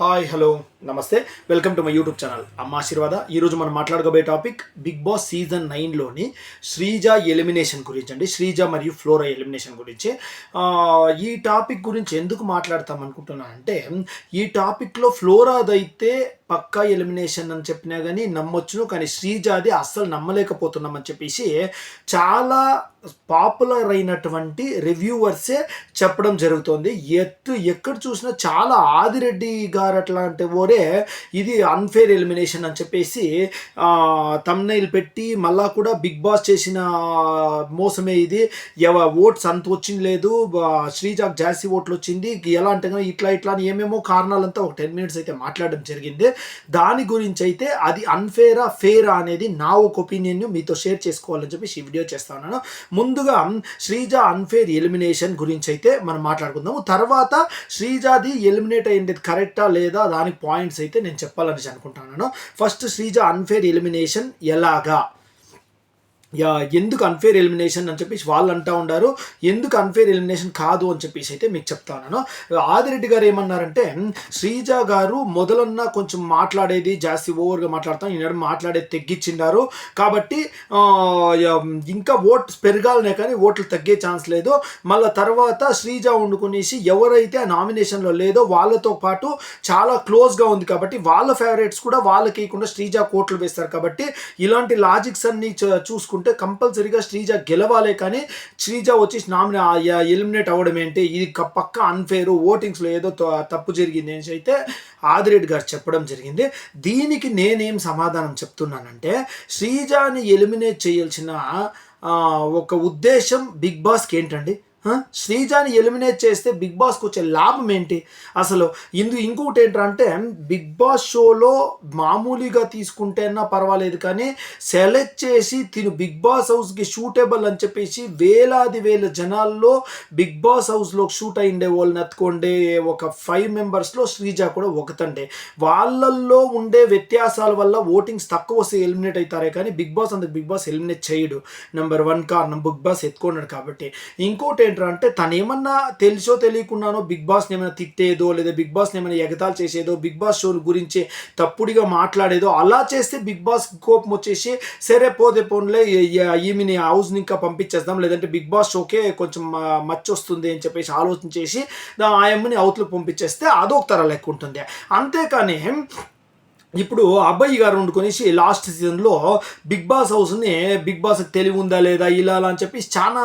Hi hello namaste welcome to my YouTube channel Amma Aashirvada. ఈరోజు మనం మాట్లాడుకోబోయే topic Bigg Boss season నైన్లోని Sreeja elimination గురించి అండి. శ్రీజ మరియు ఫ్లోరా ఎలిమినేషన్ గురించి. ఈ టాపిక్ గురించి ఎందుకు మాట్లాడతాం అనుకుంటున్నాను అంటే ఈ టాపిక్లో ఫ్లోరాదైతే పక్కా ఎలిమినేషన్ అని చెప్పినా కానీ నమ్మొచ్చును కానీ శ్రీజాది అస్సలు నమ్మలేకపోతున్నాం అని చెప్పేసి చాలా పాపులర్ అయినటువంటి రివ్యూవర్సే చెప్పడం జరుగుతుంది. ఎత్తు ఎక్కడ చూసినా చాలా ఆదిరెడ్డి గారు అట్లాంటి ఓరే ఇది అన్ఫేర్ ఎలిమినేషన్ అని చెప్పేసి తమ్నైల్ పెట్టి మళ్ళా కూడా బిగ్ బాస్ చేసిన మోసమే ఇది. ఎవ ఓట్స్ అంత వచ్చింది లేదు. శ్రీజాక్ జాస్తి ఓట్లు వచ్చింది. ఎలా అంటే ఇట్లా ఇట్లా అని ఏమేమో కారణాలంతా ఒక టెన్ మినిట్స్ అయితే మాట్లాడడం జరిగింది. దాని గురించి అయితే అది అన్ఫేరా ఫేరా అనేది నా ఒక ఒపీనియన్ మీతో షేర్ చేసుకోవాలని చెప్పేసి ఈ వీడియో చేస్తా ఉన్నాను. ముందుగా శ్రీజ అన్ఫేర్ ఎలిమినేషన్ గురించి అయితే మనం మాట్లాడుకుందాము. తర్వాత శ్రీజాది ఎలిమినేట్ అయ్యింది కరెక్టా లేదా దాని పాయింట్స్ అయితే నేను చెప్పాలని అనుకుంటున్నాను. ఫస్ట్ శ్రీజ అన్ఫేర్ ఎలిమినేషన్ ఎలాగా? ఎందుకు అన్ఫేర్ ఎలిమినేషన్ అని చెప్పేసి వాళ్ళు అంటూ ఉండారు. ఎందుకు అన్ఫేర్ ఎలిమినేషన్ కాదు అని చెప్పేసి అయితే మీకు చెప్తాను ఆదిరెడ్డి గారు ఏమన్నారంటే శ్రీజ గారు మొదలన్నా కొంచెం మాట్లాడేది జాస్తి ఓవర్గా మాట్లాడతాం ఈనాడు మాట్లాడేది తగ్గించిండారు కాబట్టి ఇంకా ఓట్ పెరగాలనే కానీ ఓట్లు తగ్గే ఛాన్స్ లేదు. మళ్ళీ తర్వాత శ్రీజ వండుకునేసి ఎవరైతే ఆ నామినేషన్లో లేదో వాళ్ళతో పాటు చాలా క్లోజ్గా ఉంది కాబట్టి వాళ్ళ ఫేవరెట్స్ కూడా వాళ్ళకి ఇవ్వకుండా శ్రీజ కోట్లు వేస్తారు కాబట్టి ఇలాంటి లాజిక్స్ అన్ని చూసుకుంటే చూసుకుంటే కంపల్సరీగా శ్రీజ గెలవాలే కానీ శ్రీజ వచ్చి నామినే ఎలిమినేట్ అవ్వడం ఏంటి? ఇది పక్క అన్ఫేర్ ఓటింగ్స్లో ఏదో త- తప్పు జరిగింది అని అయితే ఆదిరెడ్డి గారు చెప్పడం జరిగింది. దీనికి నేనేం సమాధానం చెప్తున్నానంటే శ్రీజాని ఎలిమినేట్ చేయాల్సిన ఒక ఉద్దేశం బిగ్ బాస్కి ఏంటండి? శ్రీజాని ఎలిమినేట్ చేస్తే బిగ్ బాస్కి వచ్చే లాభం ఏంటి? అసలు ఇందు ఇంకొకటి ఏంటంటే బిగ్ బాస్ షోలో మామూలుగా తీసుకుంటేనా పర్వాలేదు కానీ సెలెక్ట్ చేసి తిను బిగ్ బాస్ హౌస్కి షూటబుల్ అని చెప్పేసి వేలాది వేల జనాల్లో బిగ్ బాస్ హౌస్లో షూట్ అయిండే వాళ్ళని ఎత్తుకోండే ఒక ఫైవ్ మెంబర్స్లో శ్రీజ కూడా ఒకతండే. వాళ్ళల్లో ఉండే వ్యత్యాసాల వల్ల ఓటింగ్స్ తక్కువ వస్తే ఎలిమినేట్ అవుతారే కానీ బిగ్ బాస్ అందుకు బిగ్ బాస్ ఎలిమినేట్ చేయడు. నెంబర్ వన్ కారణం బిగ్ బాస్ ఎత్తుకున్నాడు కాబట్టి. ఇంకోటి ఏంటంటే తను ఏమన్నా తెలుసో తెలియకున్నానో బిగ్ బాస్ని ఏమైనా తిట్టేదో లేదా బిగ్ బాస్ని ఏమైనా ఎగతాలు చేసేదో బిగ్ బాస్ షో గురించి తప్పుడిగా మాట్లాడేదో అలా చేస్తే బిగ్ బాస్ కోపం వచ్చేసి సరే పోతే పోన్లే ఈమెని హౌస్ని ఇంకా పంపించేద్దాం లేదంటే బిగ్ బాస్ షోకే కొంచెం మచ్చి వస్తుంది అని చెప్పేసి ఆలోచన చేసి ఆ అమ్మని అవతలకు పంపించేస్తే అదొక తర లెక్క ఉంటుంది అంతేకాని ఇప్పుడు అబ్బాయి గారు వండుకొనేసి లాస్ట్ సీజన్లో బిగ్ బాస్ హౌస్ని బిగ్ బాస్ తెలివి ఉందా లేదా ఇలా అలా అని చెప్పి చాలా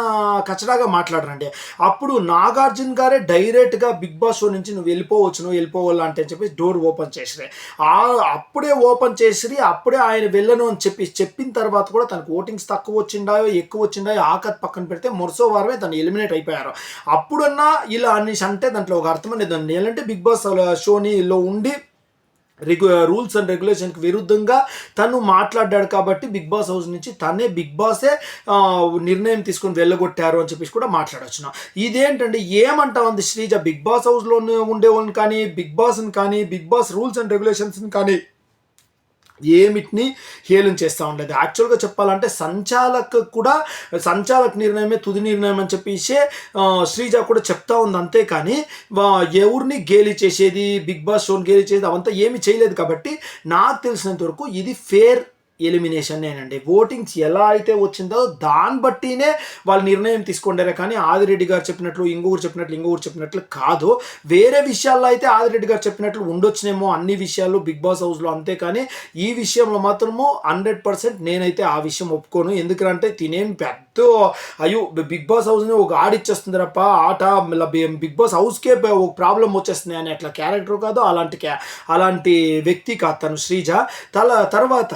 కచడాగా మాట్లాడరండి. అప్పుడు నాగార్జున గారే డైరెక్ట్గా బిగ్ బాస్ షో నుంచి నువ్వు వెళ్ళిపోవచ్చు నువ్వు వెళ్ళిపోవాలా అంటే చెప్పి డోర్ ఓపెన్ చేసిరే ఆ అప్పుడే ఓపెన్ చేసిరి అప్పుడే ఆయన వెళ్ళను అని చెప్పి చెప్పిన తర్వాత కూడా తనకు ఓటింగ్స్ తక్కువ వచ్చిండాయో ఎక్కువ వచ్చిండాయో ఆకత్ పక్కన పెడితే మొరసో వారమే తను ఎలిమినేట్ అయిపోయారు. అప్పుడన్నా ఇలా అనేసి అంటే దాంట్లో ఒక అర్థం అనేది ఉంది. ఏంటంటే బిగ్ బాస్ షోనిలో ఉండి రెగ్యు రూల్స్ అండ్ రెగ్యులేషన్కి విరుద్ధంగా తను మాట్లాడాడు కాబట్టి బిగ్ బాస్ హౌస్ నుంచి తనే బిగ్ బాసే నిర్ణయం తీసుకొని వెళ్ళగొట్టారు అని చెప్పేసి కూడా మాట్లాడొచ్చును ఇదేంటంటే ఏమంటా ఉంది శ్రీజ బిగ్ బాస్ హౌస్లో ఉండేవాళ్ళని కానీ బిగ్ బాస్ని కానీ బిగ్ బాస్ రూల్స్ అండ్ రెగ్యులేషన్స్ని కానీ ఏమిటిని హేళన చేస్తూ ఉండేది. యాక్చువల్గా చెప్పాలంటే సంచాలక్ కూడా సంచాలక్ నిర్ణయమే తుది నిర్ణయం అని చెప్పేసి శ్రీజ కూడా చెప్తా ఉంది అంతేకాని కానీ ఎవరిని గేలి చేసేది బిగ్ బాస్ షోని గేలి చేసేది అవంతా ఏమి చేయలేదు కాబట్టి నాకు తెలిసినంత వరకు ఇది ఫేర్ ఎలిమినేషన్ నేనండి ఓటింగ్స్ ఎలా అయితే వచ్చిందో దాన్ని బట్టినే వాళ్ళు నిర్ణయం తీసుకుంటారే కానీ ఆదిరెడ్డి గారు చెప్పినట్లు ఇంకొకరు చెప్పినట్లు ఇంకొకరు చెప్పినట్లు కాదు. వేరే విషయాల్లో అయితే ఆదిరెడ్డి గారు చెప్పినట్లు ఉండొచ్చునేమో అన్ని విషయాలు బిగ్ బాస్ హౌస్లో అంతే కానీ ఈ విషయంలో మాత్రము హండ్రెడ్ పర్సెంట్ నేనైతే ఆ విషయం ఒప్పుకోను. ఎందుకంటే తినేం పెద్ద అయ్యో బిగ్ బాస్ హౌస్ని ఒక ఆడిచ్చేస్తుంది రప్ప ఆట బిగ్ బాస్ హౌస్కే ఒక ప్రాబ్లం వచ్చేస్తుంది అని అట్లా క్యారెక్టర్ కాదు అలాంటి క్యా అలాంటి వ్యక్తి కాదు తను శ్రీజ. తల తర్వాత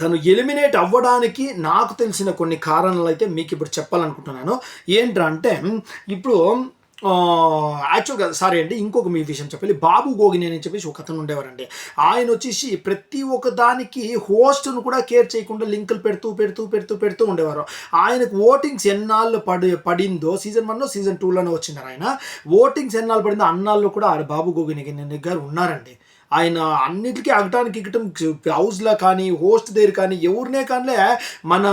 తను ఎలిమినేట్ అవ్వడానికి నాకు తెలిసిన కొన్ని కారణాలు అయితే మీకు ఇప్పుడు చెప్పాలనుకుంటున్నాను. ఏంటంటే ఇప్పుడు యాక్చువల్గా సారీ అండి ఇంకొక మీ విషయం చెప్పాలి. బాబు గోగిని అని చెప్పేసి ఒక అతను ఉండేవారండి. ఆయన వచ్చేసి ప్రతి ఒక్క దానికి హోస్ట్ను కూడా కేర్ చేయకుండా లింకులు పెడుతూ పెడుతూ పెడుతూ పెడుతూ ఉండేవారు. ఆయనకు ఓటింగ్స్ ఎన్నాళ్ళు పడి పడిందో సీజన్ వన్లో సీజన్ టూలోనే వచ్చినారు ఆయన. ఓటింగ్స్ ఎన్నాళ్ళు పడిందో అన్నాళ్ళు కూడా ఆ బాబు గోగిని గారు ఉన్నారండి. ఆయన అన్నిటికీ అగటానికి ఇగటం హౌస్లో కానీ హోస్ట్ దగ్గర కానీ ఎవరినే కానీ మన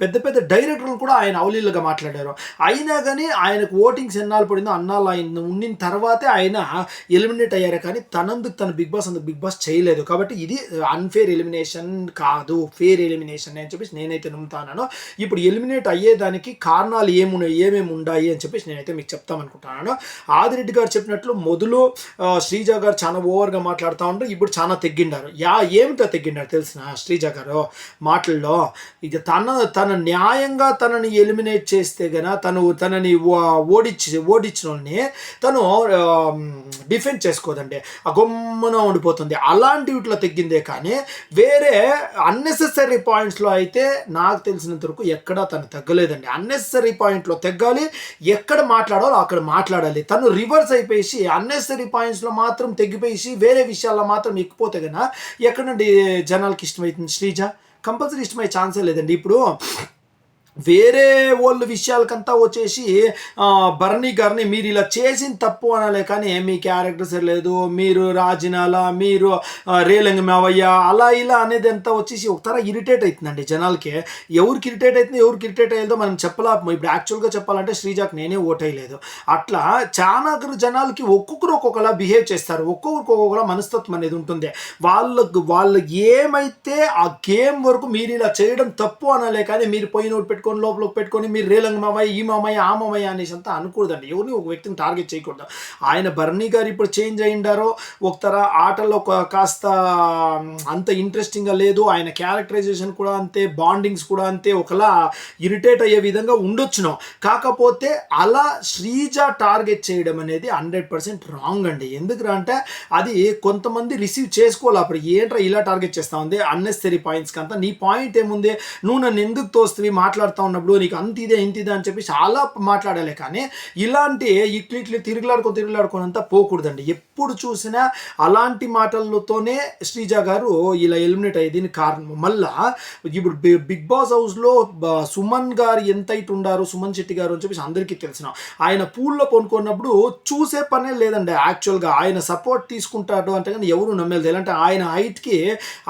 పెద్ద పెద్ద డైరెక్టర్లు కూడా ఆయన అవలీలుగా మాట్లాడారు. అయినా కానీ ఆయనకు ఓటింగ్స్ ఎన్నాళ్ళు పడిందో అన్నాళ్ళు ఆయన ఉండిన తర్వాతే ఆయన ఎలిమినేట్ అయ్యారు. కానీ తనందుకు తన బిగ్ బాస్ అందుకు బిగ్ బాస్ చేయలేదు. కాబట్టి ఇది అన్ఫేర్ ఎలిమినేషన్ కాదు. ఫేర్ ఎలిమినేషన్ అని చెప్పేసి నేనైతే నమ్ముతాను ఇప్పుడు ఎలిమినేట్ అయ్యేదానికి కారణాలు ఏమున్నాయి ఏమేమి ఉండాయి అని చెప్పేసి నేనైతే మీకు చెప్తామనుకుంటున్నాను. ఆదిరెడ్డి గారు చెప్పినట్లు మొదలు శ్రీజా శ్రీజ గారు చాలా ఓవర్గా మాట్లాడుతూ ఉంటారు ఇప్పుడు చాలా తెగ్గిండారు. యా ఏమిటో తెగ్గిండారు తెలిసిన శ్రీజ గారు మాటల్లో? ఇది తన తన న్యాయంగా తనని ఎలిమినేట్ చేస్తే గన తను తనని ఓడిచ్చి ఓడించి ఓడించిన వాళ్ళని తను డిఫెండ్ చేసుకోదండి. ఆ ఉండిపోతుంది. అలాంటి వీటిలో తెగ్గిందే కానీ వేరే అన్నెసెసరీ పాయింట్స్లో అయితే నాకు తెలిసినంత వరకు ఎక్కడా తను తగ్గలేదండి. అన్నెసెసరీ పాయింట్లో తెగ్గాలి. ఎక్కడ మాట్లాడాలో అక్కడ మాట్లాడాలి. తను రివర్స్ అయిపోయి అన్నెసరీ పాయింట్స్లో మాత్రం తెగిపోయి వేరే విషయాల్లో మాత్రం ఎక్కిపోతే కన్నా ఎక్కడ నుండి జనాలకి ఇష్టమవుతుంది శ్రీజ? కంపల్సరీ ఇష్టమయ్యే ఛాన్సే లేదండి. ఇప్పుడు వేరే వాళ్ళు విషయాలకంతా వచ్చేసి ఆ, భరణి గారిని మీరు ఇలా చేసిన తప్పు అనాలే కానీ మీ క్యారెక్టర్ సరిలేదు మీరు రాజినాల మీరు రేలంగ రేలంగి మావయ్య అలా ఇలా అనేది అంతా వచ్చేసి ఒకతర ఇరిటేట్ అవుతుందండి జనాలకి. ఎవరికి ఇరిటేట్ అవుతుంది ఎవరికి ఇరిటేట్ అయ్యేదో మనం చెప్పలేము. ఇప్పుడు యాక్చువల్గా చెప్పాలంటే శ్రీజాకి నేనే ఓటేయలేదు అట్లా చాలా జనాలకి ఒక్కొక్కరు ఒక్కొక్కలా బిహేవ్ చేస్తారు. ఒక్కొక్కరికి ఒక్కొక్కలా మనస్తత్వం అనేది ఉంటుంది. వాళ్ళకు వాళ్ళు ఏమైతే ఆ గేమ్ వరకు మీరు ఇలా చేయడం తప్పు అనాలే కానీ మీరు పోయి నోట్ పెట్టుకొని లోపలికి పెట్టుకొని మీరు రేలంగ్ మామయ్య ఈ మామయ్య ఆ మామయ్య అనేసి అంతా అనకూడదండి. ఎవరిని ఒక వ్యక్తిని టార్గెట్ చేయకూడదు. ఆయన బర్నీ గారు ఇప్పుడు చేంజ్ అయ్యిండారో ఒక తర ఆటలో కాస్త అంత ఇంట్రెస్టింగ్గా లేదు ఆయన క్యారెక్టరైజేషన్ కూడా అంతే బాండింగ్స్ కూడా అంతే ఒకలా ఇరిటేట్ అయ్యే విధంగా ఉండొచ్చును. కాకపోతే అలా శ్రీజ టార్గెట్ చేయడం అనేది హండ్రెడ్ పర్సెంట్ రాంగ్ అండి. ఎందుకు అంటే అది కొంతమంది రిసీవ్ చేసుకోవాలి అప్పుడు. ఏంట్రా ఇలా టార్గెట్ చేస్తా ఉంది? అన్నెసరీ పాయింట్స్కి అంతా నీ పాయింట్ ఏముంది? నువ్వు నన్ను ఎందుకు తోస్తుంది మాట్లాడుతూ ఉన్నప్పుడు నీకు అంత ఇదే ఇంత ఇదే అని చెప్పి చాలా మాట్లాడాలి కానీ ఇలాంటి ఇట్లు ఇట్లు తిరుగులాడుకో అంతా పోకూడదండి. ఎప్పుడు చూసినా అలాంటి మాటలతోనే శ్రీజ గారు ఇలా ఎలిమినేట్ అయ్యేది కారణం. మళ్ళా ఇప్పుడు బిగ్ బాస్ హౌస్లో సుమన్ గారు ఎంత ఇటు ఉండారు సుమన్ శెట్టి గారు అని చెప్పేసి అందరికీ తెలిసిన ఆయన పూల్లో కొనుక్కున్నప్పుడు చూసే పనే లేదండి. యాక్చువల్గా ఆయన సపోర్ట్ తీసుకుంటాడు అంటే కానీ ఎవరు నమ్మేది ఎలాంటి ఆయన హైట్కి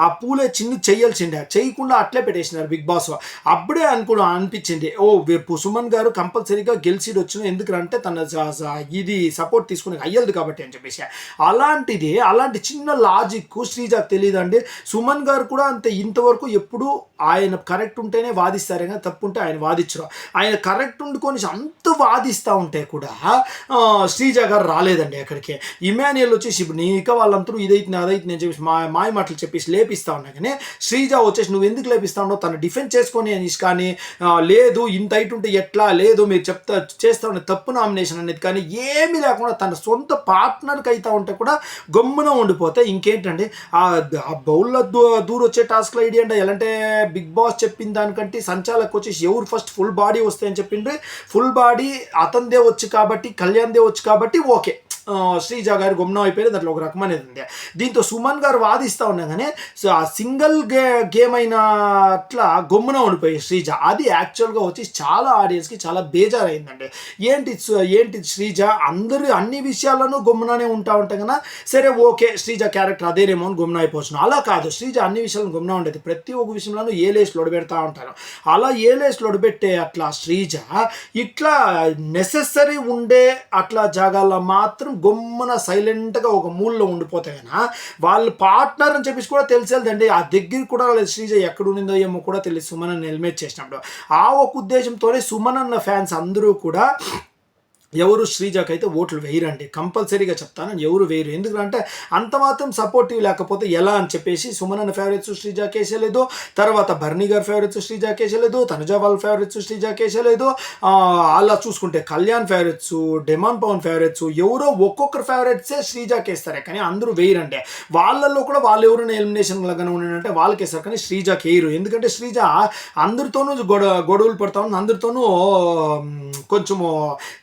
ఆ పూలే చిన్న చెయ్యాల్సిండే చేయకుండా అట్లే పెట్టేసినారు బిగ్ బాస్. అప్పుడే అనుకున్నాం అనిపించింది. ఓ సుమన్ గారు కంపల్సరీగా గెలిచిడు వచ్చిన ఎందుకు అంటే తన ఇది సపోర్ట్ తీసుకుని అయ్యదు కాబట్టి అని చెప్పేసి. అలాంటిది అలాంటి చిన్న లాజిక్ శ్రీజాకి తెలియదండి. సుమన్ గారు కూడా అంతే ఇంతవరకు ఎప్పుడు ఆయన కరెక్ట్ ఉంటేనే వాదిస్తారు. కానీ తప్పు ఉంటే ఆయన వాదించరు. ఆయన కరెక్ట్ ఉండుకొని అంత వాదిస్తూ ఉంటే కూడా శ్రీజ గారు రాలేదండి అక్కడికి ఇమాన్యుయల్ వచ్చేసి ఇప్పుడు నీక వాళ్ళందరూ ఇదైతే అదైతే నేను చెప్పేసి మా మాయ మాటలు చెప్పేసి లేపిస్తా ఉన్నా కానీ శ్రీజ వచ్చేసి నువ్వు ఎందుకు లేపిస్తా ఉన్నావు? తను డిఫెండ్ చేసుకొని అని కానీ లేదు ఇంత హైట్ ఉంటే ఎట్లా? లేదు మీరు చెప్తా చేస్తా ఉండే తప్పు నామినేషన్ అనేది కానీ ఏమి లేకుండా తన సొంత పార్ట్నర్కి అయితే ఉంటే కూడా గమ్మున ఉండిపోతే ఇంకేంటండి? ఆ ఆ బౌల్లో దూ దూరం వచ్చే టాస్క్లో ఐడియా అంటే ఎలాంటే బిగ్ బాస్ చెప్పిన దానికంటే సంచాలకు వచ్చేసి ఎవరు ఫస్ట్ ఫుల్ బాడీ వస్తాయని చెప్పిండ్రు ఫుల్ బాడీ అతనిదే వచ్చు కాబట్టి కళ్యాణ్దే వచ్చు కాబట్టి ఓకే. శ్రీజ గారు గుమ్నం అయిపోయింది దాంట్లో ఒక రకమైనది ఉంది. దీంతో సుమన్ గారు వాదిస్తూ ఉండగానే సో ఆ సింగిల్ గే గేమ్ అయిన అట్లా గమ్మున ఉండిపోయి శ్రీజ. అది యాక్చువల్గా వచ్చి చాలా ఆడియన్స్కి చాలా బేజారైందండి. ఏంటి ఏంటి శ్రీజ? అందరూ అన్ని విషయాల్లోనూ గమ్ముననే ఉంటా ఉంటాం కదా సరే ఓకే శ్రీజ క్యారెక్టర్ అదేనేమో అని గమ్మున అయిపోవచ్చు. అలా కాదు శ్రీజ అన్ని విషయాలను గమ్మున ఉండేది. ప్రతి ఒక్క విషయంలోనూ ఏ లేస్ లొడబెడతా ఉంటారు. అలా ఏ లేస్ లొడబెట్టే అట్లా శ్రీజ ఇట్లా నెసెసరీ ఉండే అట్లా జాగాల్లో మాత్రం గమ్మున సైలెంట్గా ఒక మూల్లో ఉండిపోతే వాళ్ళ పార్ట్నర్ అని చెప్పేసి కూడా తెలిసేదండి. ఆ దగ్గర కూడా శ్రీజ ఎక్కడ ఉండిందో ఏమో కూడా తెలియదు సుమన్ హెల్మెట్ చేసినప్పుడు. ఆ ఒక ఉద్దేశంతోనే సుమన్ అన్న ఫ్యాన్స్ అందరూ కూడా ఎవరు శ్రీజాకి అయితే ఓట్లు వేయరండి. కంపల్సరీగా చెప్తాను ఎవరు వేయరు. ఎందుకంటే అంత మాత్రం సపోర్టివ్ లేకపోతే ఎలా అని చెప్పేసి సుమన్ ఫేవరెట్స్ శ్రీజాకి వేసేలేదు. తర్వాత భరణి గారి ఫేవరెట్స్ శ్రీజాకి వేసేలేదు. తనుజా వాళ్ళ ఫేవరెట్స్ శ్రీజాకి వేసేలేదు. అలా చూసుకుంటే Kalyan favourites demon Pavan favourites ఎవరో ఒక్కొక్కరు ఫేవరెట్సే శ్రీజాకి వేస్తారే. కానీ అందరూ వేయరండి. వాళ్ళల్లో కూడా వాళ్ళు ఎవరైనా ఎలిమినేషన్ లాగానే ఉన్నారంటే వాళ్ళకి వేస్తారు కానీ శ్రీజాకి వేయరు. ఎందుకంటే శ్రీజ అందరితోనూ గొడవ గొడవలు పడతా ఉంది. అందరితోనూ కొంచెము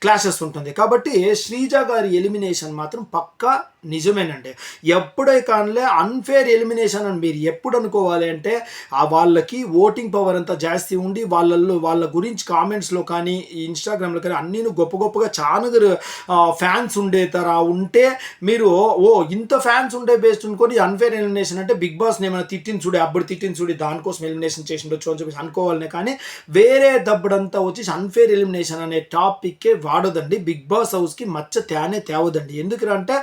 క్లాషెస్ ఛాన్సెస్ ఉంటుంది కాబట్టి శ్రీజ గారి ఎలిమినేషన్ మాత్రం పక్కా నిజమేనండి. ఎప్పుడే కానిలే అన్ఫేర్ ఎలిమినేషన్ అని మీరు ఎప్పుడు అనుకోవాలి అంటే ఆ వాళ్ళకి ఓటింగ్ పవర్ అంతా జాస్తి ఉండి వాళ్ళల్లో వాళ్ళ గురించి కామెంట్స్లో కానీ ఇన్స్టాగ్రామ్లో కానీ అన్నీ గొప్ప గొప్పగా చాలా ఫ్యాన్స్ ఉండే తర ఉంటే మీరు ఓ ఇంత ఫ్యాన్స్ ఉండే బేస్డ్ అనుకొని అన్ఫేర్ ఎలిమినేషన్ అంటే బిగ్ బాస్ని ఏమైనా తిట్టిన చూడి అప్పుడు తిట్టిన చూడి దానికోసం ఎలిమినేషన్ చేసి ఉండొచ్చు అని చెప్పేసి అనుకోవాలనే కానీ వేరే దబ్బడంతా వచ్చేసి అన్ఫేర్ ఎలిమినేషన్ అనే టాపిక్కే వాడదండి బిగ్ బాస్ హౌస్కి మచ్చ తేనే తేవదండి. ఎందుకంటే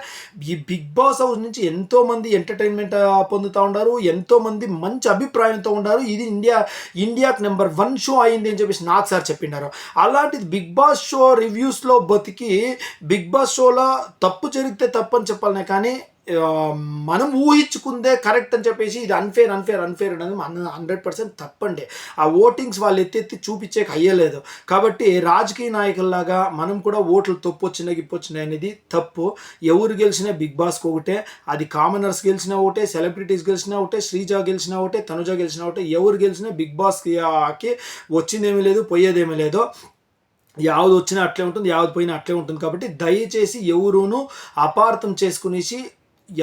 ఈ బిగ్ బాస్ హౌస్ నుంచి ఎంతోమంది ఎంటర్టైన్మెంట్ పొందుతూ ఉన్నారు ఎంతోమంది మంచి అభిప్రాయంతో ఉన్నారు ఇది ఇండియా ఇండియాకి నెంబర్ వన్ షో అయింది అని చెప్పేసి నాకు సార్ చెప్పినారు అలాంటిది బిగ్ బాస్ షో రివ్యూస్లో బతికి బిగ్ బాస్ షోలో తప్పు జరిగితే తప్పని చెప్పాలనే కానీ మనం ఊహించుకుందే కరెక్ట్ అని చెప్పేసి ఇది అన్ఫేర్ అన్ఫేర్ అన్ఫేర్ అనేది మన హండ్రెడ్ పర్సెంట్ తప్పండి. ఆ ఓటింగ్స్ వాళ్ళు ఎత్తెత్తి చూపించేకి అయ్యలేదు. కాబట్టి రాజకీయ నాయకుల్లాగా మనం కూడా ఓట్లు తప్పు వచ్చినాయి గిప్పు అనేది తప్పు. ఎవరు గెలిచినా బిగ్ బాస్కి ఒకటే అది కామనర్స్ గెలిచినా ఒకటే సెలబ్రిటీస్ గెలిచినా ఒకటే శ్రీజ గెలిచినా ఒకటే తనుజ గెలిచినా ఒకటే ఎవరు గెలిచినా బిగ్ బాస్కి వచ్చిందేమీ లేదు పోయేదేమీ లేదు. యావది వచ్చినా అట్లే ఉంటుంది యావది పోయినా అట్లే ఉంటుంది. కాబట్టి దయచేసి ఎవరును అపార్థం చేసుకునేసి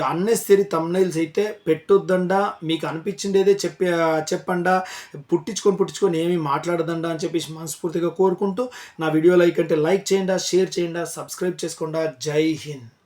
అన్నెసరీ తమ్నైల్స్ అయితే పెట్టొద్దండా మీకు అనిపించిండేదే చెప్పే చెప్పండా పుట్టించుకొని పుట్టించుకొని ఏమీ మాట్లాడదండా అని చెప్పేసి మనస్ఫూర్తిగా కోరుకుంటూ నా వీడియో లైక్ అంటే లైక్ చేయండి షేర్ చేయండి సబ్స్క్రైబ్ చేసుకోండి. జై హింద్.